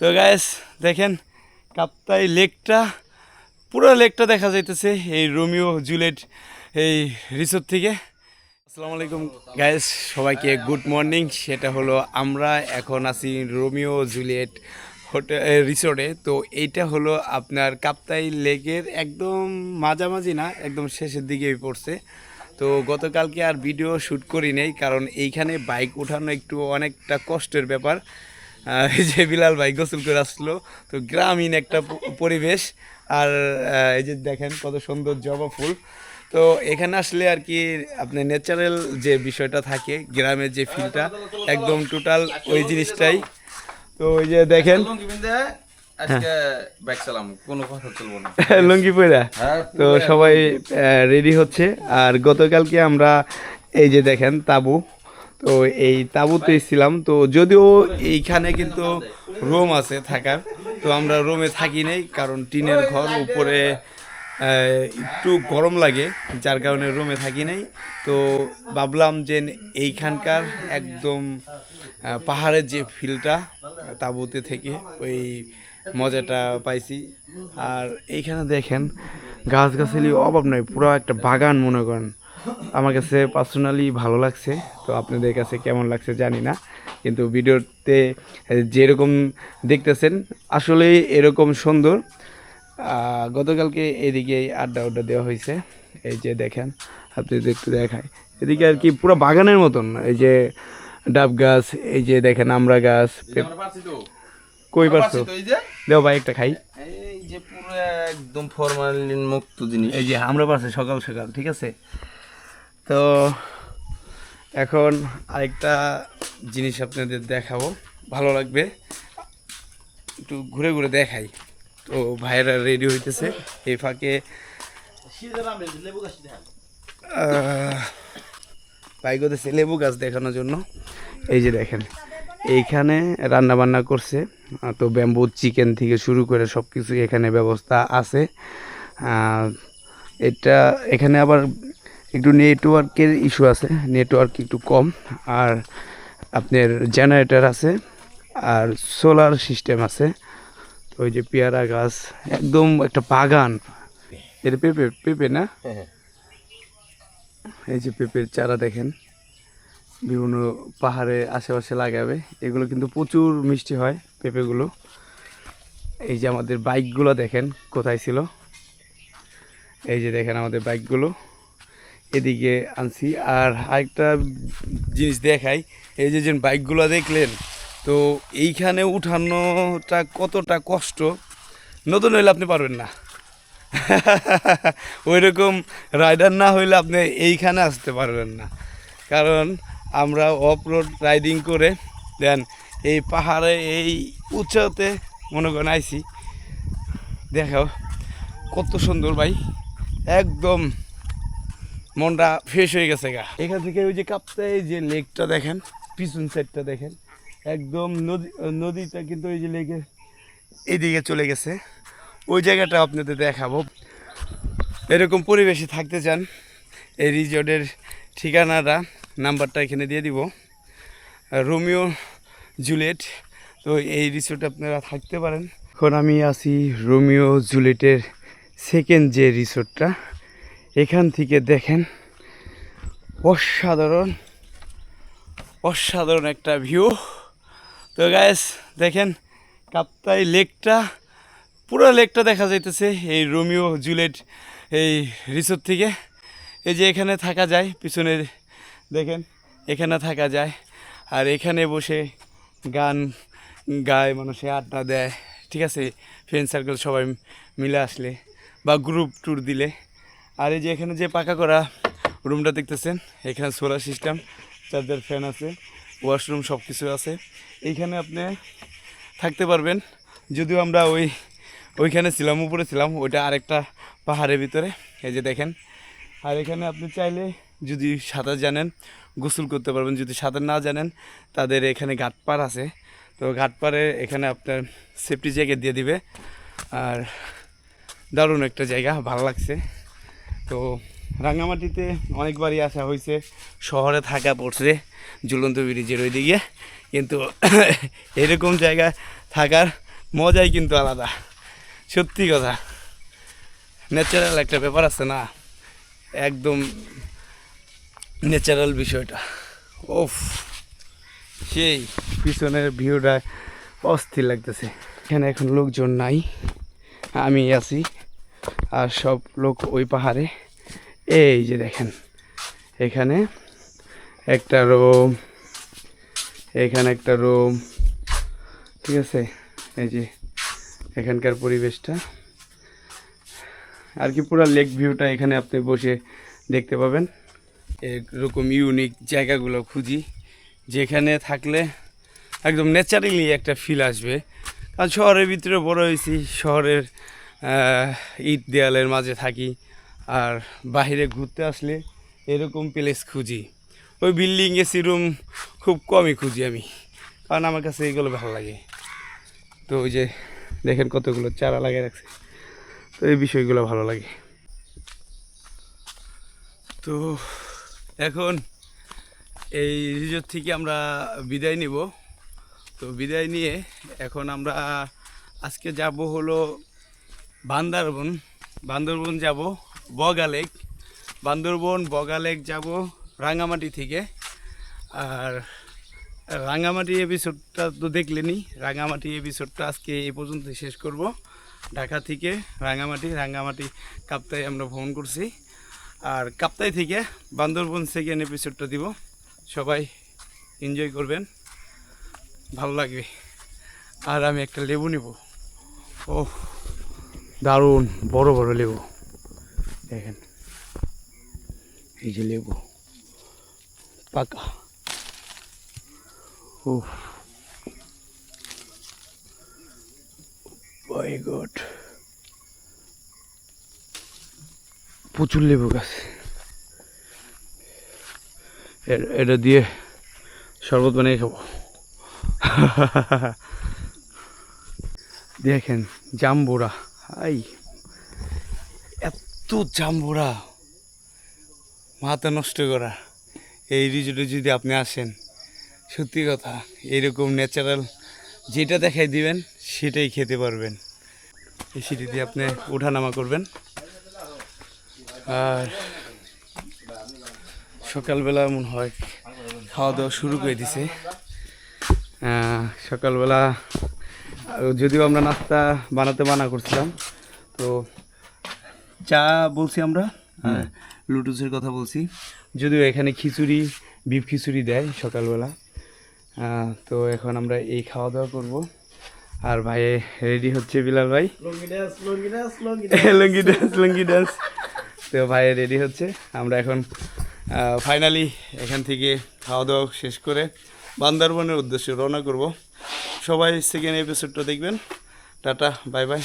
তো গ্যাস দেখেন, কাপ্তাই লেকটা, পুরো লেকটা দেখা যাইতেছে এই রোমিও জুলেট এই রিসোর্ট থেকে। আসসালামু আলাইকুম গাইস সবাইকে গুড মর্নিং সেটা হলো আমরা এখন আছি রোমিও জুলিয়েট হোটেল রিসোর্টে তো এইটা হলো আপনার কাপ্তাই লেকের একদম মাঝামাঝি না, একদম শেষের দিকেই পড়ছে। তো গতকালকে আর ভিডিও শ্যুট করি নেই, কারণ এইখানে বাইক ওঠানো একটু অনেকটা কষ্টের ব্যাপার। এই যে বিলাল ভাই গোসল করে আসলো তো গ্রামীণ একটা পরিবেশ। আর এই যে দেখেন কত সুন্দর জবা ফুল। তো এখানে আসলে আর কি আপনার ন্যাচারাল যে বিষয়টা থাকে গ্রামের যে ফিলটা একদম টোটাল ওই জিনিসটাই। তো ওই যে দেখেন। লুঙ্গি না। লুঙ্গি পইরা? হ্যাঁ তো সবাই রেডি হচ্ছে। আর গতকালকে আমরা এই যে দেখেন তাবু তো এই তাবুতে ছিলাম। তো যদিও এইখানে কিন্তু রুম আছে থাকার, তো আমরা রুমে থাকি নাই, কারণ টিনের ঘর উপরে একটু গরম লাগে, যার কারণে রুমে থাকি নাই। তো ভাবলাম যে এইখানকার একদম পাহাড়ের যে ফিলটা, তাবুতে থেকে ওই মজাটা পাইছি। আর এইখানে দেখেন, গাছগাছালি অভাব নয় পুরো একটা বাগান মনে করেন। আমার কাছে পার্সোনালি ভালো লাগছে তো আপনাদের কাছে কেমন লাগছে জানি না কিন্তু ভিডিওতে যেরকম দেখতেছেন আসলে এরকম সুন্দর। গতকালকে এদিকে আড্ডা উড্ডা দেওয়া হয়েছে এই যে দেখেন আপনি একটু দেখায় এদিকে আর কি পুরো বাগানের মতন এই যে ডাব গাছ এই যে দেখেন আমরা গাছ কই পারছ? পারছি তো এই যে। দেও ভাই একটা খাই। এই যে পুরো একদম ফরমালিন মুক্ত জিনিস। এই যে আমরা পারছি সকাল সকাল ঠিক আছে? তো এখন আরেকটা জিনিস আপনাদের দেখাবো। ভালো লাগবে। একটু ঘুরে ঘুরে দেখাই। তো ভাইয়েরা রেডি হইতেছে। এই ফাঁকে বাইক হতেছে লেবু গাছ দেখানোর জন্য। এই যে দেখেন, এইখানে রান্না বান্না করছে তো ব্যাম্বু, চিকেন থেকে শুরু করে সব কিছু এখানে ব্যবস্থা আছে। এটা এখানে আবার একটু নেটওয়ার্কের ইস্যু আছে নেটওয়ার্ক একটু কম আর আপনার জেনারেটার আছে আর সোলার সিস্টেম আছে তো ওই যে পেয়ারা গাছ একদম একটা বাগান। এটা পেঁপে পেঁপে না? এই যে পেঁপের চারা দেখেন বিভিন্ন পাহাড়ে আশেপাশে লাগাবে এগুলো কিন্তু প্রচুর মিষ্টি হয় পেঁপেগুলো। এই যে আমাদের বাইকগুলো দেখেন কোথায় ছিল? এই যে দেখেন আমাদের বাইকগুলো এদিকে আনছি। আর আরেকটা জিনিস দেখাই, এই যে যে বাইকগুলো দেখলেন, তো এইখানে উঠানোটা কতটা কষ্ট, নতুন হইলে আপনি পারবেন না। ওই রকম রাইডার না হইলে আপনি এইখানে আসতে পারবেন না। কারণ আমরা অফ রোড রাইডিং করে, দেন এই পাহাড়ে, এই উচ্চতে, মনে করেন আইছি। দেখাও, কত সুন্দর ভাই, একদম মনটা ফ্রেশ হয়ে গেছে গা। এখান থেকে ওই যে কাপ্তাই যে লেকটা দেখেন, পিছন সাইডটা দেখেন, একদম নদী, নদীটা কিন্তু ওই যে লেকের এদিকে চলে গেছে। ওই জায়গাটা আপনাদের দেখাবো। এরকম পরিবেশে থাকতে চান, এই রিজর্টের ঠিকানাটা, নাম্বারটা এখানে দিয়ে দিব। রোমিও জুলিয়েট তো এই রিসোর্টে আপনারা থাকতে পারেন। এখন আমি আছি রোমিও জুলিয়েটের সেকেন্ড যে রিসোর্টটা। এখান থেকে দেখেন অসাধারণ অসাধারণ একটা ভিউ তো গায়েস দেখেন কাপ্তাই লেকটা, পুরো লেকটা দেখা যাইতেছে এই রোমিও জুলেট এই রিসোর্ট থেকে। এই যে এখানে থাকা যায়, পিছনে দেখেন এখানে থাকা যায়। আর এখানে বসে গান গায়, মানুষে আড্ডা দেয়, ঠিক আছে? ফ্রেন্ড সার্কেল সবাই মিলে আসলে বা গ্রুপ ট্যুর দিলে। আর এই যে এখানে যে পাকা করা রুমটা দেখতেছেন, এখানে সোলার সিস্টেম চার্জার ফ্যান আছে ওয়াশরুম সব কিছু আছে। এইখানে আপনি থাকতে পারবেন, যদিও আমরা ওই, ওইখানে ছিলাম, উপরে ছিলাম, ওইটা আরেকটা পাহাড়ের ভিতরে, এই যে দেখেন। আর এখানে আপনি চাইলে যদি সাঁতার জানেন, গোসল করতে পারবেন, যদি সাঁতার না জানেন, তাদের এখানে ঘাটপাড় আছে। তো ঘাটপাড়ে এখানে আপনার সেফটি জ্যাকেট দিয়ে দিবে। আর দারুণ একটা জায়গা, ভালো লাগছে। তো রাঙ্গামাটিতে অনেকবারই আসা হয়েছে। শহরে থাকা পড়ছে ঝুলন্ত ব্রিজের ওই দিকে কিন্তু এরকম জায়গায় থাকার মজাই কিন্তু আলাদা। সত্যি কথা ন্যাচারাল একটা ব্যাপার আছে না? একদম ন্যাচারাল বিষয়টা। ওফ সেই পিছনের ভিউটা অস্থির লাগতেছে। এখানে এখন লোকজন নাই, আমি আছি। আর সব লোক ওই পাহাড়ে। এই যে দেখেন, এখানে একটা রুম, এখানে একটা রুম, ঠিক আছে? এই যে এখানকার পরিবেশটা। আর কি পুরো লেক ভিউটা এখানে আপনি বসে দেখতে পাবেন। এরকম ইউনিক জায়গাগুলো খুঁজি, যেখানে থাকলে একদম ন্যাচারালি একটা ফিল আসবে। কারণ শহরের ভিতরে বড় হয়েছি, শহরের ইট দেয়ালের মাঝে থাকি আর বাইরে ঘুরতে আসলে এরকম প্লেস খুঁজি। ওই বিল্ডিং এসি রুম খুব কমই খুঁজি আমি, কারণ আমার কাছে এইগুলো ভালো লাগে। তো ওই যে দেখেন কতগুলো চারা লাগিয়ে রাখছে, তো এই বিষয়গুলো ভালো লাগে। তো এখন এই রিজোর্ট থেকে আমরা বিদায় নিব। তো বিদায় নিয়ে এখন আমরা আজকে যাব হলো বান্দরবন বান্দরবন যাব বগা লেক। বান্দরবন, বগা লেক যাব রাঙামাটি থেকে। আর রাঙামাটি এপিসোডটা তো দেখলেনি রাঙামাটি এপিসোডটা আজকে এই পর্যন্ত শেষ করব। ঢাকা থেকে রাঙামাটি রাঙামাটি কাপ্তাই আমরা ভ্রমণ করছি। আর কাপ্তাই থেকে বান্দরবন সেকেন্ড এপিসোডটা দিব। সবাই এনজয় করবেন, ভালো লাগবে। আর আমি একটা লেবু নেব। ও দারুণ, বড় বড় লেবু। দেখেন। এই যে লেবু। পাকা। গড প্রচুর লেবু গাছ। এটা দিয়ে শরবত বানিয়ে খাব। দেখেন, জাম্বুরা। আই এত জাম্বুরা। মাথা নষ্ট করা। এই রিজোর্টে যদি আপনি আসেন, সত্যি কথা, এরকম ন্যাচারাল যেটা দেখাই দিবেন, সেটাই খেতে পারবেন। এই সিঁড়ি দিয়ে আপনি ওঠানামা করবেন। আর সকালবেলা মনে হয় খাওয়া দাওয়া শুরু করে দিছে। সকালবেলা যদিও আমরা নাস্তা বানাতে বানা করছিলাম তো চা বলছি আমরা হ্যাঁ লুটুসের কথা বলছি। যদিও এখানে খিচুড়ি বিফ খিচুড়ি দেয় সকালবেলা। তো এখন আমরা এই খাওয়া দাওয়া করব। আর ভাই রেডি হচ্ছে বিলাল ভাই। লুঙ্গি ড্যান্স লুঙ্গি ড্যান্স তো ভাই রেডি হচ্ছে। আমরা এখন ফাইনালি এখান থেকে খাওয়া দাওয়া শেষ করে বান্দরবনের উদ্দেশ্যে রওনা করব। সবাই সেকেন্ড এপিসোডটা দেখবেন। Tata bye bye